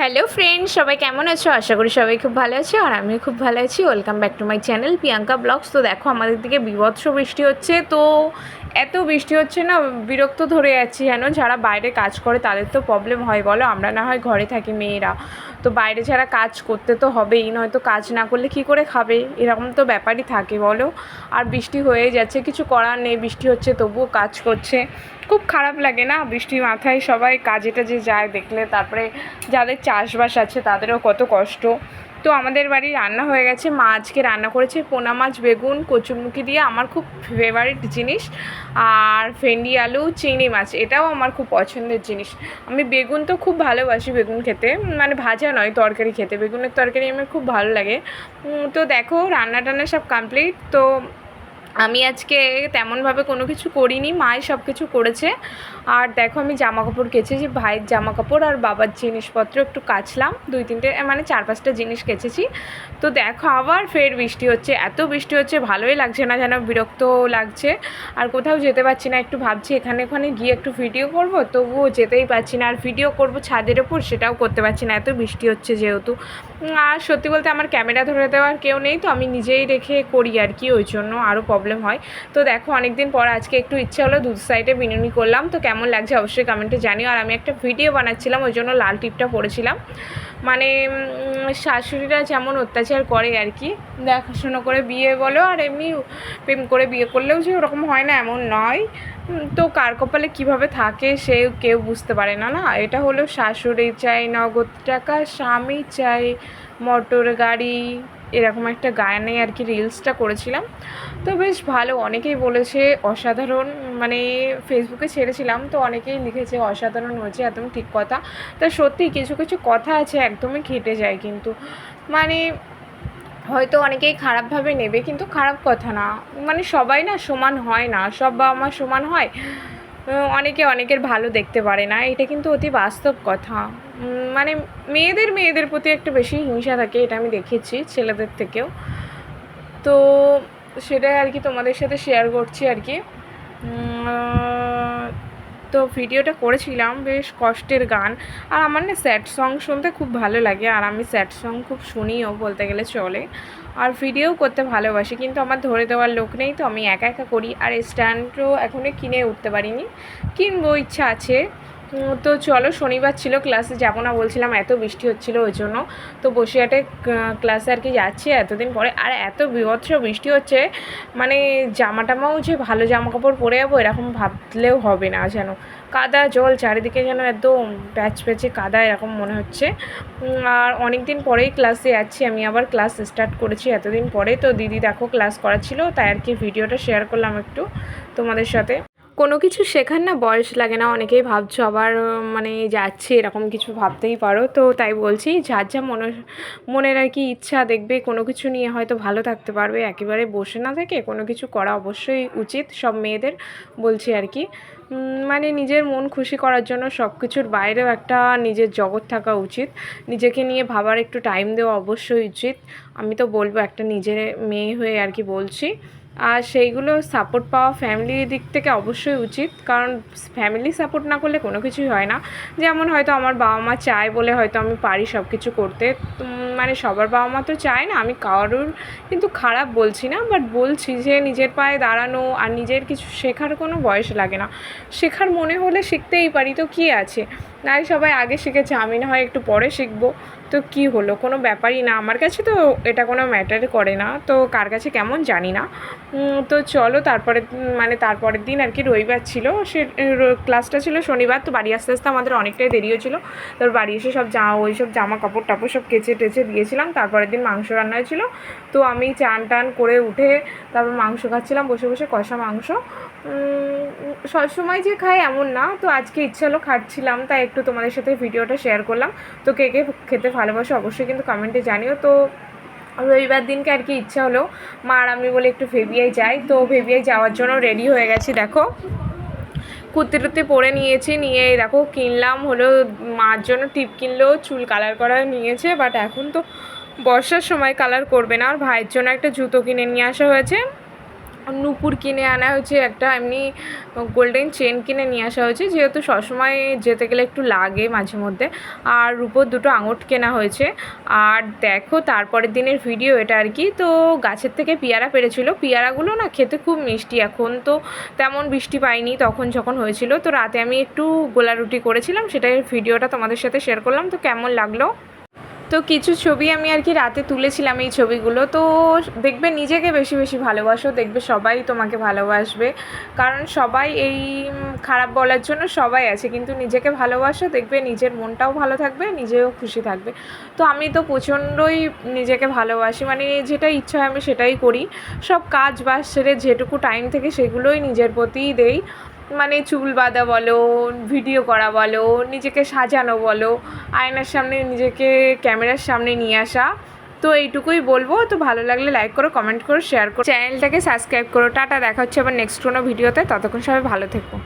Hello friend, সবাই কেমন আছো? আশা করি সবাই খুব ভালো আছে আর আমিও খুব ভালো আছি। Welcome back to my channel Priyanka blogs তো দেখো, আমাদের দিকে বিভৎস বৃষ্টি হচ্ছে। তো এত বৃষ্টি হচ্ছে না, বিরক্ত ধরে যাচ্ছি যেন। যারা বাইরে কাজ করে তাদের তো প্রবলেম হয়, বলো। আমরা না হয় ঘরে থাকি মেয়েরা। তো বাইরে যারা কাজ করতে তো হবেই, নয়তো কাজ না করলে কি করে খাবে? এরকম তো ব্যাপারই থাকে, বলো। আর বৃষ্টি হয়ে যাচ্ছে, কিছু করার নেই, বৃষ্টি হচ্ছে, তবুও কাজ করছে। খুব খারাপ লাগে না? বৃষ্টির মাথায় সবাই কাজে টাজে যায় দেখলে, তারপরে যাদের চাষবাস আছে তাদেরও কত কষ্ট। তো আমাদের বাড়ি রান্না হয়ে গেছে, মা আজকে রান্না করেছে পোনা মাছ, বেগুন কচুমুখি দিয়ে, আমার খুব ফেভারিট জিনিস। আর ফেন্ডি আলু, চিংড়ি মাছ, এটাও আমার খুব পছন্দের জিনিস। আমি বেগুন তো খুব ভালোবাসি বেগুন খেতে মানে ভাজা নয় তরকারি খেতে, বেগুনের তরকারি আমার খুব ভালো লাগে। তো দেখো রান্না টান্না সব কমপ্লিট তো আমি আজকে তেমনভাবে কোনো কিছু করিনি, মাই সব কিছু করেছে। আর দেখো আমি জামা কাপড় কেচেছি ভাইয়ের জামা কাপড় আর বাবার জিনিসপত্র একটু কাচলাম। দুই তিনটে মানে চার পাঁচটা জিনিস কেচেছি। তো দেখো আবার ফের বৃষ্টি হচ্ছে, এত বৃষ্টি হচ্ছে, ভালোই লাগছে না যেন বিরক্ত লাগছে। আর কোথাও যেতে পারছি না, একটু ভাবছি এখানে ওখানে গিয়ে একটু ভিডিও করব, তবুও যেতেই পারছি না। আর ভিডিও করব ছাদের ওপর, সেটাও করতে পারছি না, এত বৃষ্টি হচ্ছে যেহেতু। আর সত্যি বলতে আমার ক্যামেরা ধরে দেওয়ার কেউ নেই, তো আমি নিজেই রেখে করি আর কি, ওই জন্য আরও প্রবলেম হয়। তো দেখো অনেক দিন পর আজকে একটু ইচ্ছে হলো দুধ সাইডে বিনুনি করলাম। তো কেমন লাগছে অবশ্যই কমেন্টে জানিও। আর আমি একটা ভিডিও বানাচ্ছিলাম, ওই জন্য লাল টিপটা পড়েছিলাম। মানে শাশুড়িরা যেমন অত্যাচার করে আর কি, দেখাশোনা করে বিয়ে বলো, আর এমনি প্রেম করে বিয়ে করলেও যে ওরকম হয় না, এমন নয়। তো কার কপালে কীভাবে থাকে সে কেউ বুঝতে পারে না না? এটা হলো শাশুড়ি চাই নগদ টাকা, স্বামী চাই মোটর গাড়ি এরকম একটা গানে আর কি রিলসটা করেছিলাম। তো বেশ ভালো, অনেকেই বলেছে অসাধারণ মানে ফেসবুকে ছেড়েছিলাম, তো অনেকেই লিখেছে অসাধারণ হয়েছে, একদম ঠিক কথা। তা সত্যি কিছু কিছু কথা আছে, একদমই খেটে যায় কিন্তু। মানে হয়তো অনেকেই খারাপভাবে নেবে, কিন্তু খারাপ কথা না। মানে সবাই না সমান হয় না, সব বাবা মা সমান হয়। অনেকে অনেকের ভালো দেখতে পারে না। এটা কিন্তু অতি বাস্তব কথা। মানে মেয়েদের মেয়েদের প্রতি একটু বেশি হিংসা থাকে, এটা আমি দেখেছি ছেলেদের থেকেও। তো সেটাই আর কি তোমাদের সাথে শেয়ার করছি আর কি। তো ভিডিওটা করেছিলাম, বেশ কষ্টের গান। আর আমার না স্যাড সং শুনতে খুব ভালো লাগে, আর আমি স্যাড সং খুব শুনিও বলতে গেলে চলে। আর ভিডিও করতে ভালোবাসি, কিন্তু আমার ধরে দেওয়ার লোক নেই, তো আমি একা একা করি। আর স্ট্যান্ডও এখনও কিনে উঠতে পারিনি। কিনবো, ইচ্ছা আছে। তো চলো শনিবার ছিল ক্লাসে যাব না বলছিলাম, এত বৃষ্টি হচ্ছিল ওই জন্য। তো বসিরহাটে ক্লাসে আর কি যাচ্ছি এতদিন পরে। আর এত বিভৎস বৃষ্টি হচ্ছে মানে জামা টামাও যে ভালো জামা কাপড় পরে যাব, এরকম ভাবলেও হবে না যেন। কাদা জল, চারিদিকে যেন একদম প্যাচ প্যাচে কাদা এরকম মনে হচ্ছে। আর অনেক দিন পরেই ক্লাসে যাচ্ছি, আমি আবার ক্লাস স্টার্ট করেছি এতদিন পরে। তো দিদি দেখো ক্লাস করা ছিল তাই আর কি ভিডিওটা শেয়ার করলাম একটু তোমাদের সাথে। কোনো কিছু শেখার না, বয়স লাগে না। অনেকেই ভাবছ আবার মানে যাচ্ছে, এরকম কিছু ভাবতেই পারো। তো তাই বলছি, যার যা মনে, মনের আর কি ইচ্ছা দেখবে, কোনো কিছু নিয়ে হয়তো ভালো থাকতে পারবে। একেবারে বসে না থেকে কোনো কিছু করা অবশ্যই উচিত, সব মেয়েদের বলছি আর কি। মানে নিজের মন খুশি করার জন্য সব কিছুর বাইরেও একটা নিজের জগৎ থাকা উচিত। নিজেকে নিয়ে ভাবার একটু টাইম দেওয়া অবশ্যই উচিত। আমি তো বলব, একটা নিজের মেয়ে হয়ে আর কি বলছি। আর সেইগুলো সাপোর্ট পাওয়া ফ্যামিলির দিক থেকে অবশ্যই উচিত। কারণ ফ্যামিলি সাপোর্ট না করলে কোনো কিছুই হয় না। যেমন হয়তো আমার বাবা মা চায় বলে হয়তো আমি পারি সব কিছু করতে মানে সবার বাবা মা তো চায় না, আমি কারোর কিন্তু খারাপ বলছি না বাট বলছি যে নিজের পায়ে দাঁড়ানো আর নিজের কিছু শেখার কোনো বয়স লাগে না। শেখার মনে হলে শিখতেই পারি। তো কী আছে? নাই সবাই আগে শিখেছে, আমি না হয় একটু পরে শিখব। তো কি হলো? কোনো ব্যাপারই না। আমার কাছে তো এটা কোনো ম্যাটার করে না। তো কার কাছে কেমন জানি না। তো চলো তারপরে মানে তারপরের দিন আর কি রবিবার ছিল। সে ক্লাসটা ছিল শনিবার। তো বাড়ি আসতে আসতে আমাদের অনেকটাই দেরি হয়েছিল। তারপর বাড়ি এসে সব জামা ওই সব জামা কাপড় টাপড় সব কেচে টেচে দিয়েছিলাম। তারপরের দিন মাংস রান্না হয়েছিল। তো আমি চান টান করে উঠে তারপর মাংস খাচ্ছিলাম। বসে বসে কষা মাংস। সবসময় যে খাই এমন না। তো আজকে ইচ্ছে হলো খাচ্ছিলাম, তাই একটু তোমাদের সাথে ভিডিওটা শেয়ার করলাম। তো কে কে খেতে ভালোবাসো অবশ্যই কিন্তু কমেন্টে জানিও। তো রবিবার দিনকে আর কি ইচ্ছা হলো মা আর আমি বলে একটু ভেবিয়াই যাই। তো ভেবিয়াই যাওয়ার জন্য রেডি হয়ে গেছি, দেখো। কুর্তি টুর্তি পরে নিয়েছি, নিয়ে দেখো কিনলাম, হলো মার জন্য টিপ কিনলেও চুল কালার করা নিয়েছে বাট এখন তো বর্ষার সময় কালার করবে না। আর ভাইয়ের জন্য একটা জুতো কিনে নিয়ে আসা হয়েছে। নুপুর কিনে আনা হয়েছে, একটা এমনি গোল্ডেন চেন কিনে নিয়ে আসা হয়েছে, যেহেতু সবসময় যেতে গেলে একটু লাগে মাঝে মধ্যে। আর রূপোর দুটো আঙট কেনা হয়েছে। আর দেখো, তারপরের দিনের ভিডিও এটা আর কি। তো গাছের থেকে পেয়ারা পেরেছিল। পেয়ারাগুলো না খেতে খুব মিষ্টি। এখন তো তেমন বৃষ্টি পাইনি, তখন যখন হয়েছিল। তো রাতে আমি একটু গোলা রুটি করেছিলাম, সেটাই ভিডিওটা তোমাদের সাথে শেয়ার করলাম। তো কেমন লাগল? তো কিছু ছবি আমি আর কি রাতে তুলেছিলাম এই ছবিগুলো। তো দেখবে নিজেকে বেশি বেশি ভালোবাসো, দেখবে সবাই তোমাকে ভালোবাসবে। কারণ সবাই এই খারাপ বলার জন্য সবাই আছে। কিন্তু নিজেকে ভালোবাসো, দেখবে নিজের মনটাও ভালো থাকবে, নিজেও খুশি থাকবে। তো আমি তো প্রচণ্ডই নিজেকে ভালোবাসি। মানে যেটা ইচ্ছা হয় আমি সেটাই করি। সব কাজ বাজ সেরে যেটুকু টাইম থেকে সেগুলোই নিজের প্রতিই দেই। মানে চুল বাঁধা বলো, ভিডিও করা বলো, নিজেকে সাজানো বলো, আয়নার সামনে নিজেকে ক্যামেরার সামনে নিয়ে আসা। তো এইটুকুই বলব। তো ভালো লাগলে লাইক করো কমেন্ট করো শেয়ার করো। চ্যানেলটাকে সাবস্ক্রাইব করো। টাটা, দেখা হচ্ছে আবার নেক্সট কোনো ভিডিওতে ততক্ষণ সবাই ভালো থেকো।